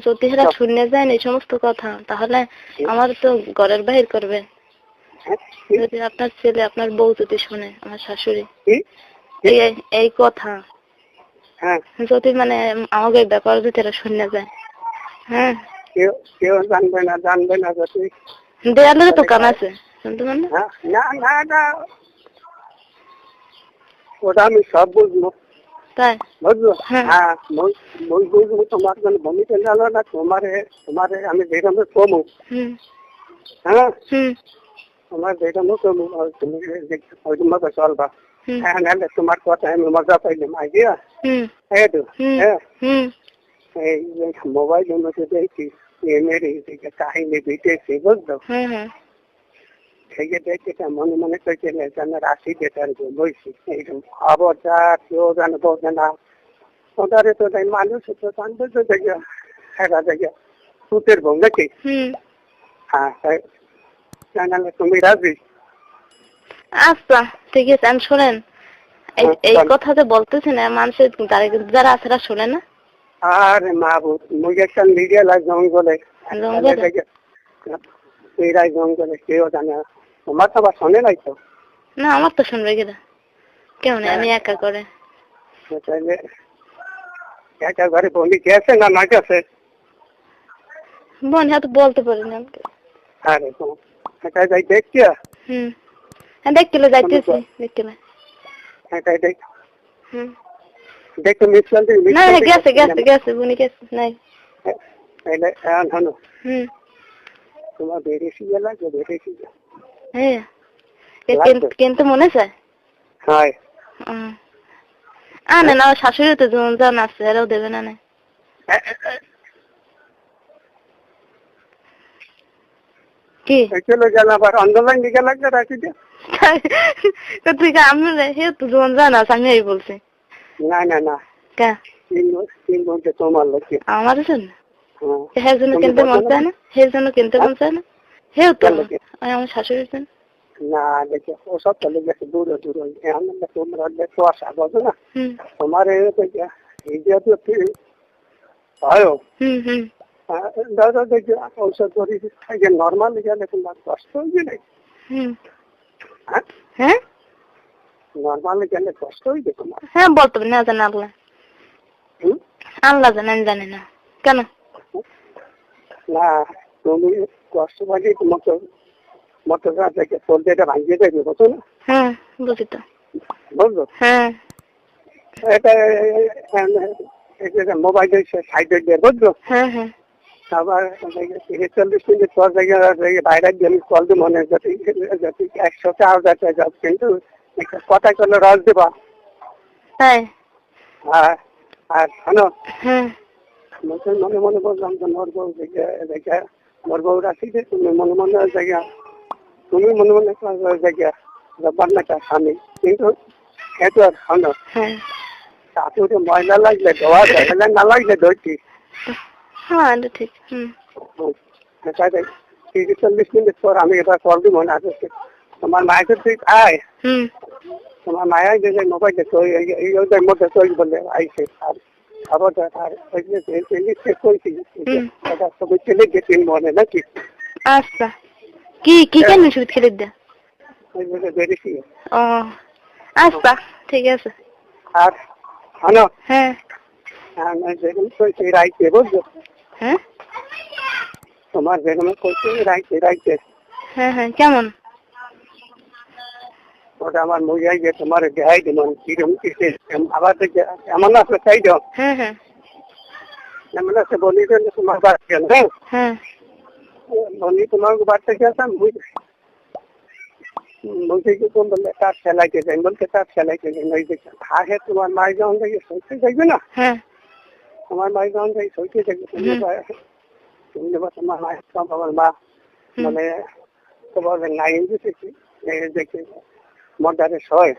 যদি হেরা শুনে যায় এই সমস্ত কথা তাহলে আমার তো ঘরের বাহির করবে। হ্যাঁ? যদি আপনার ছেলে আপনার বউ যদি শুনে আমার শাশুড়ি। এই কথা। হ্যাঁ। যদি মানে আমাকে ব্যাপার যদি এরা শুনে যায় হ্যাঁ। জানবে না জানবে না যদি। দেয়ালের দোকান আছে শুনতে না? হ্যাঁ না না না। ওটা আমি সব বুঝব। হ্যাঁ। হ্যাঁ তোমার জন্য ভূমিকা নিল না তোমারে তোমারে আমি যেরকম কমু হ্যাঁ? তোমার যেরকম কমু তুমি মতো চলবা। হ্যাঁ নাহলে তোমার কথা আমি মজা পাইলাম আইডিয়া? এই তো। হ্যাঁ। এই মোবাইলের মধ্যে দেখছি দিকে কাহিনী দিতেছি বুঝলো হুম থেকে দেখে মনে মনে করছে যেন রাশি যেটার বইছি এইরকম খবরদার কেউ যেন বোঝে না। ওটারে তো তাই মানুষ তো জানবে তো দেখে হ্যাঁ দেখে সুতের বউ নাকি? হ্যাঁ জানালে তুমি রাজি? আচ্ছা ঠিক আছে আমি শোনেন। এই হ্যাঁ। কথা যে বলতেছি না মানুষের যারা আছে তারা শোনে না। আরে মা মুই একটা মিডিয়া লাগ জঙ্গলে জঙ্গলে? এরাই জঙ্গলে কেউ জানে না। তোমার তো আবার শোনে নাই তো? না আমার তো শুনবে গেলে কেউ নেই আমি হ্যাঁ। একা করে। তাহলে একা ঘরে বলি গেছে না না গেছে বোন হ্যাঁ তো বলতে পারি না আমাকে। আরে তো একাই যাই দেখছি হুম। হ্যাঁ দেখলে যাইতেছি দেখলে একাই দেখ হুম। দেখো মিশন দিন না গেছে গেছে গেছে বুনি গেছে নাই। তাহলে হনো হুম। তোমার বেরেছি লাগে বেরেছি হ্যাঁ এ কিনতে মনে চায় হয়। আনে না শাশুড়ি তো জন জান আছে এরাও দেবে না না। কি? চলে গেল আবার আন্দোলন দিকে লাগবে রাখি দিয়ে তো তুই আমি হে তো জন জান আছে আমি এই বলছি। না না না। কা? তিন তিন ঘণ্টা তোমার লোকে আমার জন্য? হ্যাঁ। জন্য কিনতে মন? চায় না? হের জন্য কিনতে মন চায় না? হেও তো। ওই আমার জন্য না দেখে ওসব চলে গেছে দূরে দূরে এখন তোমরা কুয়াশা বোঝো না। হুম। তোমার এই যেহেতু হয় হুম দাদা দেখি ঔষধ করি খাইয়ে নর্মাল গেলে তোমার কষ্ট হয়ে যায় হুম। হ্যাঁ? হ্যাঁ? নর্মাল গেলে কষ্ট হয়ে যায় তোমার? হ্যাঁ বলতে না জানে আল্লাহ? আল্লাহ জানে আমি জানি না। কেন? না তুমি কষ্ট পাইলে তোমাকে ভাঙিয়ে দেবে না? হ্যাঁ বুঝি তো। বুঝলো? হ্যাঁ। এটা মোবাইল সাইডে দিয়ে বুঝলো? হ্যাঁ হ্যাঁ। আবার চল্লিশ মিনিট পর দেখে বাইরে দিয়ে কল দিব মনে যদি যদি একশো চার যাচ্ছে যাব কিন্তু একটা কথা করলে রস দেবা। তাই? আর শোনো মনে মনে বললাম যে মোর বউ দেখে দেখে মোর তুমি মনে মনে জায়গা তুমি মনে মনে জায়গা তার কিন্তু এত আর শোনো হ্যাঁ। চাতুরে ময়লা লাগলে ধোয়া যায় না লাগলে ধরছি হ্যাঁ ঠিক হুম। তিরিশ চল্লিশ মিনিট পর আমি এবার কল দিব না আজকে তোমার মায়ের তুই আয়। তোমার মায়ের যে মোবাইলে ওদের মধ্যে তৈরি বলে আইসে আর খবর আর ওই যে চেক করেছি এটা সবাই ছেলে গেছে মনে নাকি? আচ্ছা। কি কি কেন সুদ খেলে দে? ওই বলে বেরিয়েছি। ও ঠিক আছে। আর শোনো হ্যাঁ। হ্যাঁ তোমার রাইতে রাইতে। হ্যাঁ হ্যাঁ কেমন? ওটা আমার মজাই যে তোমার কিসে আবার চাই দাও হ্যাঁ হ্যাঁ। বলি তোমার হ্যাঁ? হ্যাঁ। বলি তোমার বাচ্চা গেছে বলছে কি কোন বললে তার খেলাইতে যাই বলতে তার খেলাইতে যাই ওই দেখে হাহে তোমার মাই যখন থেকে সইতে যাইবে না? হ্যাঁ। তোমার মাই যখন থেকে সইতে যাইবে তুমি তুমি বা তোমার মায়ের সব আমার মা মানে তোমার নাই দেখেছি দেখে মর্ডারে সয়।